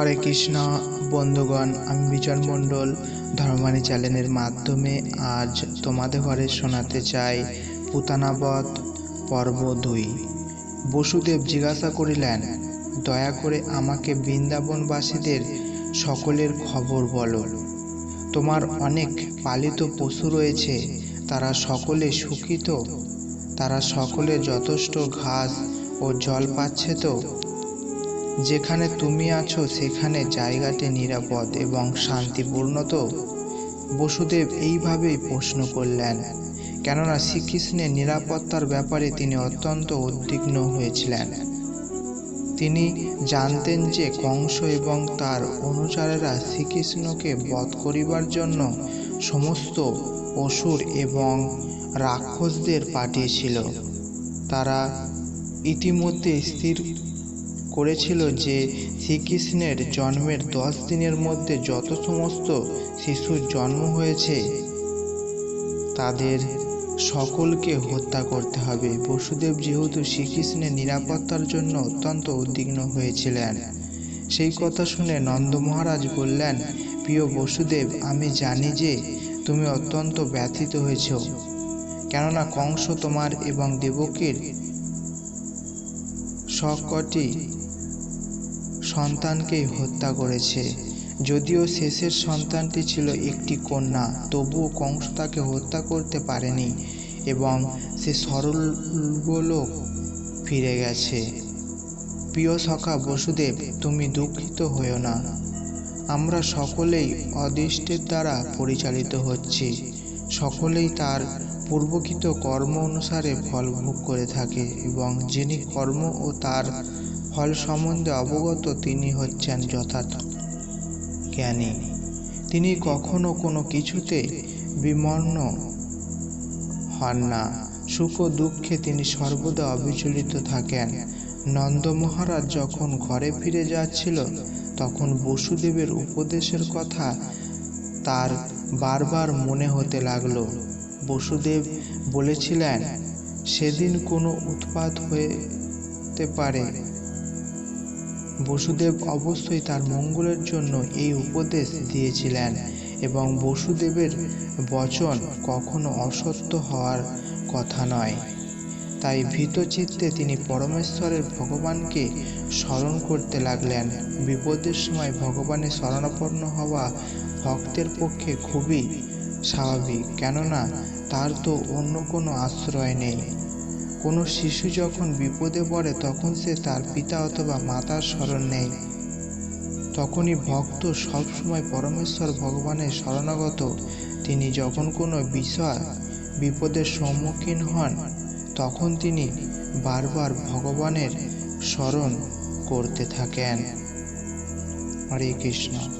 হরে কৃষ্ণ, বন্ধুগণ, আমি বিজন মণ্ডল ধর্মানী চ্যানেলের মাধ্যমে আজ তোমাদের ঘরে শোনাতে চাই পুতানাবধ পর্ব দুই। বসুদেব জিজ্ঞাসা করিলেন, দয়া করে আমাকে বৃন্দাবনবাসীদের সকলের খবর বলো। তোমার অনেক পালিত পশু রয়েছে, তারা সকলে সুখী তো? তারা সকলে যথেষ্ট ঘাস ও জল পাচ্ছে তো? যেখানে তুমি আছো, সেখানে জায়গাটি নিরাপদ এবং শান্তিপূর্ণ তো? বসুদেব এইভাবেই প্রশ্ন করলেন, কেননা শ্রীকৃষ্ণের নিরাপত্তার ব্যাপারে তিনি অত্যন্ত উদ্বিগ্ন হয়েছিলেন। তিনি জানতেন যে কংস এবং তার অনুচরেরা শ্রীকৃষ্ণকে বধ করিবার জন্য সমস্ত অসুর এবং রাক্ষসদের পাঠিয়েছিল। তারা ইতিমধ্যে স্থির করেছিল যে শ্রীকৃষ্ণের জন্মের দশ দিনের মধ্যে যত সমস্ত শিশুর জন্ম হয়েছে, তাদের সকলকে হত্যা করতে হবে। বসুদেব যেহেতু শ্রীকৃষ্ণের নিরাপত্তার জন্য অত্যন্ত উদ্বিগ্ন হয়েছিলেন, সেই কথা শুনে নন্দ মহারাজ বললেন, প্রিয় বসুদেব, আমি জানি যে তুমি অত্যন্ত ব্যথিত হয়েছ। কেননা কংস তোমার এবং দেবকীর সবকটি সন্তানকেই হত্যা করেছে। যদিও শেষের সন্তানটি ছিল একটি কন্যা, তবুও কংস তাকে হত্যা করতে পারেনি এবং সে সরলগোলোক ফিরে গেছে। প্রিয় সখা বসুদেব, তুমি দুঃখিত হও না। আমরা সকলেই অদৃষ্টের দ্বারা পরিচালিত হচ্ছি। সকলেই তার পূর্বকৃত কর্ম অনুসারে ফল ভোগ করে থাকে এবং যিনি কর্ম ও তার ফল সম্বন্ধে অবগত তিনি হচ্ছেন যথার্থ জ্ঞানী। তিনি কখনো কোনো কিছুতে বিমর্ণ হন না। সুখ ও দুঃখে তিনি সর্বদা অবিচলিত থাকেন। নন্দ মহারাজ যখন ঘরে ফিরে যাচ্ছিল, তখন বসুদেবের উপদেশের কথা তার বারবার মনে হতে লাগল। বসুদেব বলেছিলেন, সেদিন কোনো উৎপাত হতে পারে। বসুদেব অবশ্যই তার মঙ্গলের জন্য এই উপদেশ দিয়েছিলেন এবং বসুদেবের বচন কখনো অসত্য হওয়ার কথা নয়। তাই ভীত চিত্তে তিনি পরমেশ্বরের ভগবানকে স্মরণ করতে লাগলেন। বিপদের সময় ভগবানের শরণাপন্ন হওয়া ভক্তের পক্ষে খুবই স্বাভাবিক, কেননা তার তো অন্য কোনো আশ্রয় নেই। কোনো শিশু যখন বিপদে পড়ে, তখন সে তার পিতা অথবা মাতার স্মরণ নেয়। তখনই ভক্ত সবসময় পরমেশ্বর ভগবানের শরণাগত। তিনি যখন কোনো বিষয় বিপদের সম্মুখীন হন, তখন তিনি বারবার ভগবানের স্মরণ করতে থাকেন। হরে কৃষ্ণ।